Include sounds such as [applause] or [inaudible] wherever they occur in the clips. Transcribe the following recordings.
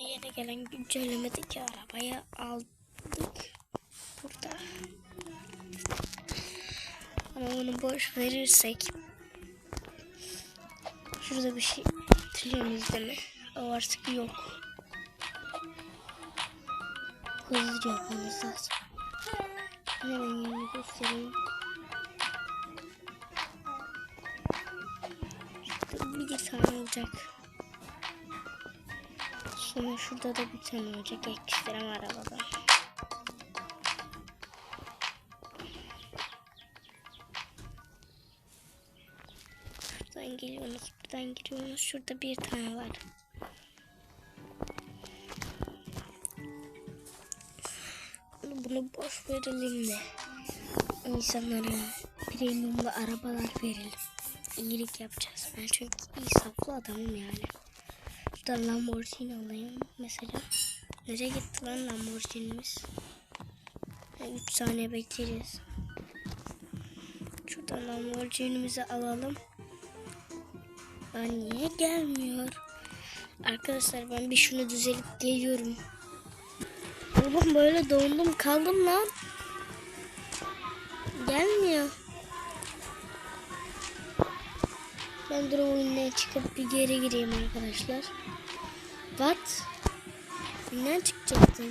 Yeni gelen güncellemedeki arabayı aldık. Burada. Ama onu boş verirsek Şurada bir şey hatırlıyorsunuz değil mi? O artık yok. Hızlıca yapmamız lazım. Hemen yerini göstereyim. Tane olacak. Sonra şurada da bir tane olacak ekstrem arabada. Buradan geliyorsunuz, buradan giriyorsunuz. Şurada bir tane var. Bunu boş verelim de insanlara premiumlu arabalar verelim. İyilik yapacağız. Ben çünkü insaflı adamım yani. Şuradan Lamborghini alayım mesela. Nereye gitti lan Lamborghini'miz? 3 saniye bekleyeceğiz. Şuradan Lamborghini'mizi alalım. Lan niye gelmiyor? Arkadaşlar ben bir şunu düzelip geliyorum. Oğlum böyle dondum kaldım lan. Gelmiyor. Ben dur çıkıp bir geri gireyim arkadaşlar. What? Oyundan çıkacaktım.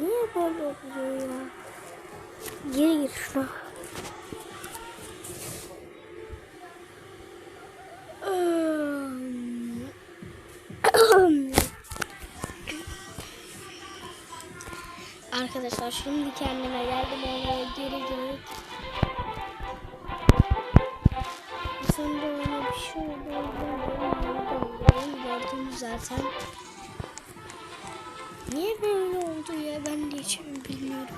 Niye böyle oluyor ya? Geri gir şuna. Arkadaşlar şimdi kendime geldim geri geri. Zaten. Niye böyle oldu ya ben de hiç bilmiyorum.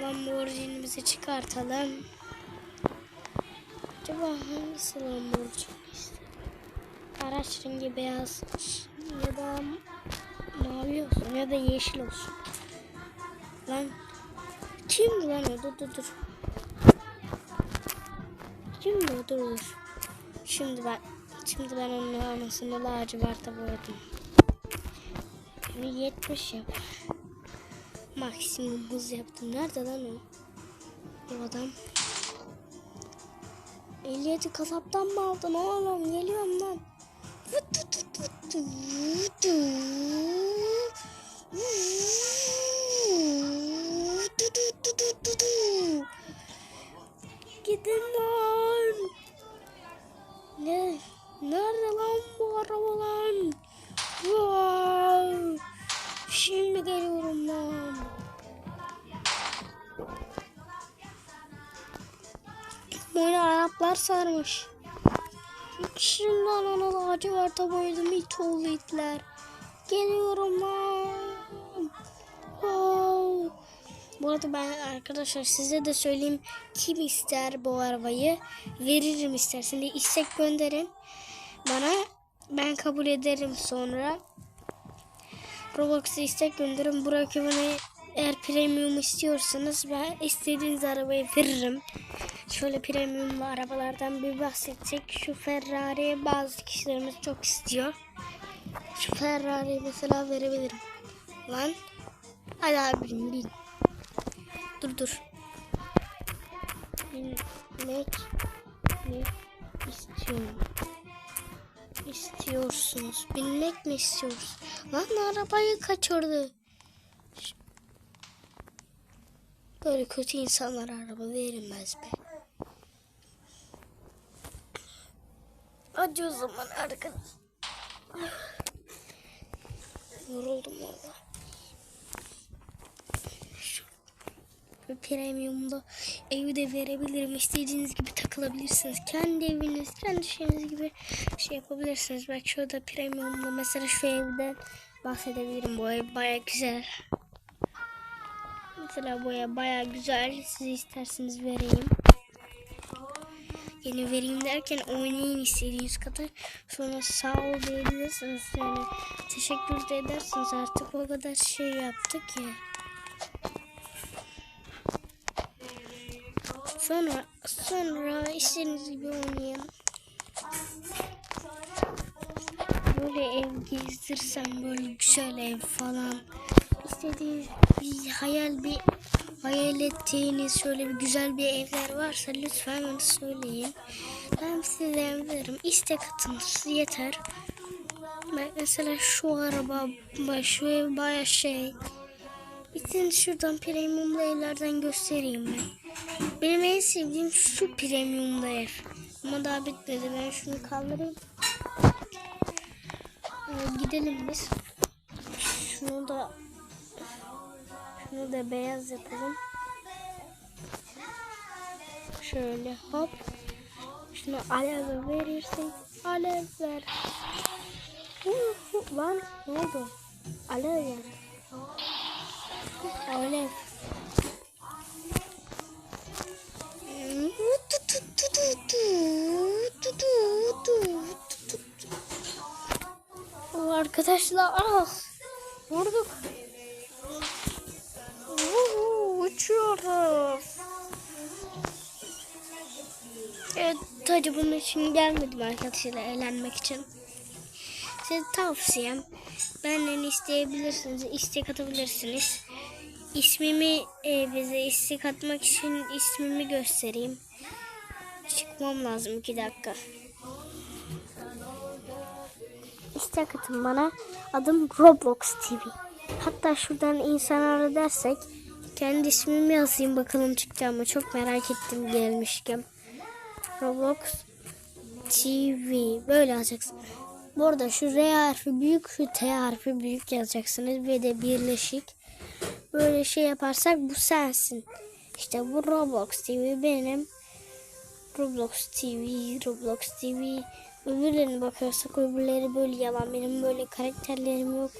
Lamborghini'mizi çıkartalım. Acaba hangisi Lamborghini? Araç rengi beyaz ya da mavi olsun ya da yeşil olsun. Lan kimdi lan o? Dur dur dur. Kimdi o? Dur dur. Şimdi ben şimdi ben onun anasını laciverta boyadım. Yani 70 yap. Maksimum hız yaptım. Nerede lan o? Bu adam. 57 kasaptan mı aldın oğlum? Geliyorum lan. Gidin lan bu araba lan? Wow. Şimdi geliyorum lan. Böyle Araplar sarmış. Şimdiden ona laciverta boyadım it oğlu itler. Geliyorum lan. Wow. Bu arada ben arkadaşlar size de söyleyeyim kim ister bu arabayı veririm istersen de istek gönderin bana ben kabul ederim sonra Roblox'a istek gönderin Burak bana eğer premium istiyorsanız ben istediğiniz arabayı veririm. Şöyle premiumlu arabalardan bir bahsedecek. Şu Ferrari bazı kişilerimiz çok istiyor. Şu Ferrari mesela verebilirim. Lan. Hadi abi bin. Dur dur. Binmek mi istiyorum? İstiyorsunuz. Binmek mi istiyoruz? Lan arabayı kaçırdı. Böyle kötü insanlara araba verilmez be. Hadi o zaman arkadaş. Yoruldum valla. Premiumda evi de verebilirim. İstediğiniz gibi takılabilirsiniz. Kendi eviniz, kendi şeyiniz gibi şey yapabilirsiniz. Bak şurada premiumda mesela şu evden bahsedebilirim. Bu ev baya güzel. Mesela bu ev baya güzel. Siz isterseniz vereyim. Yeni vereyim derken oynayın istediğiniz kadar. Sonra sağ ol diyebilirsiniz. Yani teşekkür de edersiniz. Artık o kadar şey yaptık ya. Sonra sonra istediğiniz gibi oynayın. şöyle ev gezdirsem böyle güzel ev falan. İstediğiniz bir hayal bir hayal ettiğiniz şöyle bir güzel bir evler varsa lütfen bana söyleyin. Ben size veririm. İstek atın yeter. Bak mesela şu araba, şu ev baya şey. İçin şuradan premiumlu evlerden göstereyim ben. Benim en sevdiğim şu premiumlu ev. Ama daha bitmedi. Ben şunu kaldırayım. Ee, gidelim biz. Şunu da şunu da beyaz yapalım. Şöyle hop. Şunu alev verirsek alev ver. Lan ne oldu? Alev ver. Alev. Arkadaşlar ah vurduk. Uhu, uçuyoruz. Evet tabii bunun için gelmedim arkadaşlar eğlenmek için. Size tavsiyem benden isteyebilirsiniz, istek atabilirsiniz. İsmimi e, bize istek atmak için ismimi göstereyim. Çıkmam lazım iki dakika. İstek atın bana. Adım Roblox TV. Hatta şuradan insanlara dersek kendi ismimi yazayım bakalım çıkacak mı? Çok merak ettim gelmişken. Roblox TV böyle yazacaksın. Bu arada şu R harfi büyük, şu T harfi büyük yazacaksınız ve de birleşik. Böyle şey yaparsak bu sensin. İşte bu Roblox TV benim. Roblox TV, Roblox TV. Öbürlerine bakarsak öbürleri böyle yalan. Benim böyle karakterlerim yok.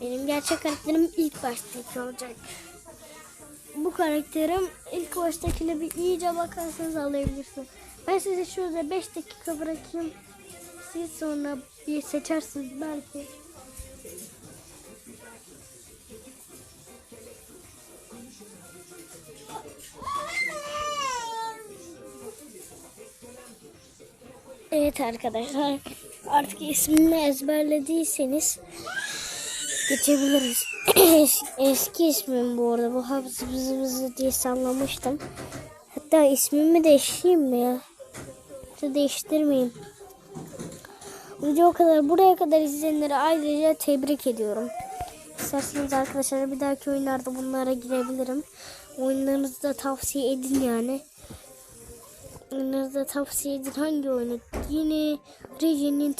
Benim gerçek karakterim ilk baştaki olacak. Bu karakterim ilk baştakine bir iyice bakarsanız anlayabilirsiniz. Ben size şurada 5 dakika bırakayım. Siz sonra bir seçersiniz belki. Evet arkadaşlar artık ismimi ezberlediyseniz geçebiliriz. Es- [clears throat] Eski ismim bu arada bu hapsı bızı bızı diye sallamıştım. Hatta ismimi değiştireyim mi ya? Ya değiştirmeyeyim. Video kadar buraya kadar izleyenleri ayrıca tebrik ediyorum. İsterseniz arkadaşlar bir dahaki oyunlarda bunlara girebilirim. Oyunlarınızı da tavsiye edin yani. Oyunlarınızı da tavsiye edin. Hangi oyunu? Yine Regen'in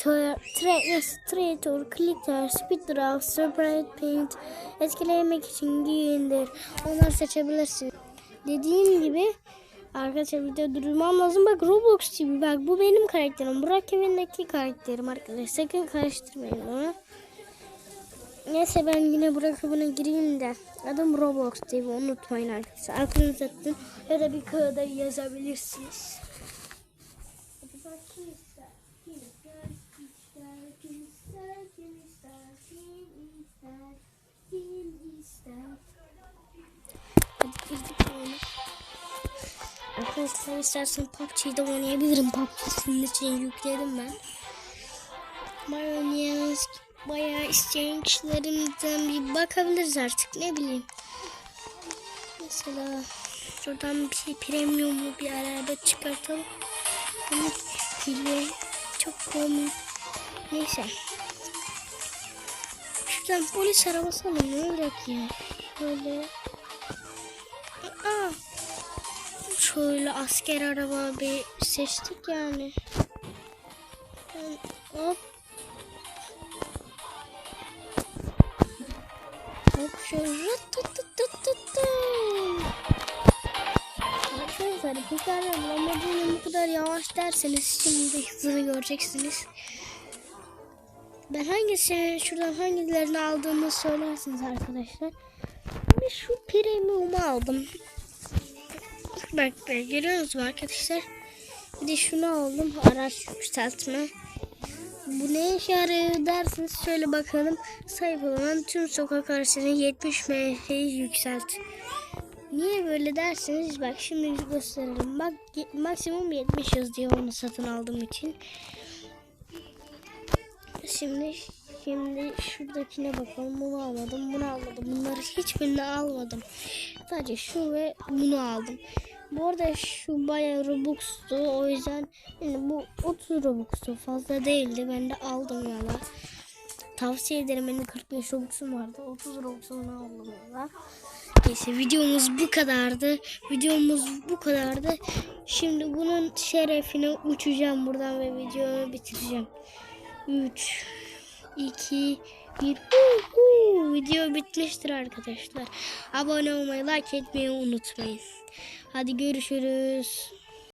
Illustrator, Clicker, Speeddraw, Sprite Paint etkilemek için giyindir. Onları seçebilirsiniz. Dediğim gibi Arkadaşlar video durmam lazım. Bak Roblox TV. Bak bu benim karakterim. Burak evindeki karakterim arkadaşlar. Sakın karıştırmayın onu. Neyse ben yine evine gireyim de. Adım Roblox TV. Unutmayın arkadaşlar. Aklınıza tutun. Ya da bir kağıda yazabilirsiniz. Arkadaşlar istersen PUBG'de oynayabilirim. PUBG'sinin için yükledim ben. Bayağı oynayan, bayağı isteyen kişilerimizden bir bakabiliriz artık ne bileyim. Mesela şuradan bir şey premiumlu bir araba çıkartalım. Ama hilve çok komik. Neyse. Şuradan polis arabası alalım ne olacak ya. Böyle. Aa. Şöyle asker araba bir seçtik yani. Hop Arkadaşlar Lamborghini bu kadar yavaş derseniz şimdi hızını göreceksiniz. Ben hangisini şuradan hangilerini aldığımı söylersiniz arkadaşlar. Ben şu premium'u aldım. Bak görüyorsunuz mu arkadaşlar? Bir de şunu aldım araç yükseltme. Bu ne işe yarıyor derseniz şöyle bakalım. Olan tüm sokak araçlarını 70 MF'yi yükselt. Niye böyle derseniz bak şimdi gösteririm. Bak maksimum 70 yazıyor onu satın aldığım için. Şimdi şimdi şuradakine bakalım. Bunu almadım, bunu almadım. Bunları hiçbirini almadım. Sadece şu ve bunu aldım. Bu arada şu bayağı Robux'tu. O yüzden yani bu 30 Robux'tu. Fazla değildi. Ben de aldım valla. Tavsiye ederim. Benim 45 Robux'um vardı. 30 Robux'unu aldım valla. Neyse videomuz bu kadardı. Videomuz bu kadardı. Şimdi bunun şerefine uçacağım buradan ve videomu bitireceğim. 3 2 1 Video bitmiştir arkadaşlar. Abone olmayı, like etmeyi unutmayın. Hadi görüşürüz.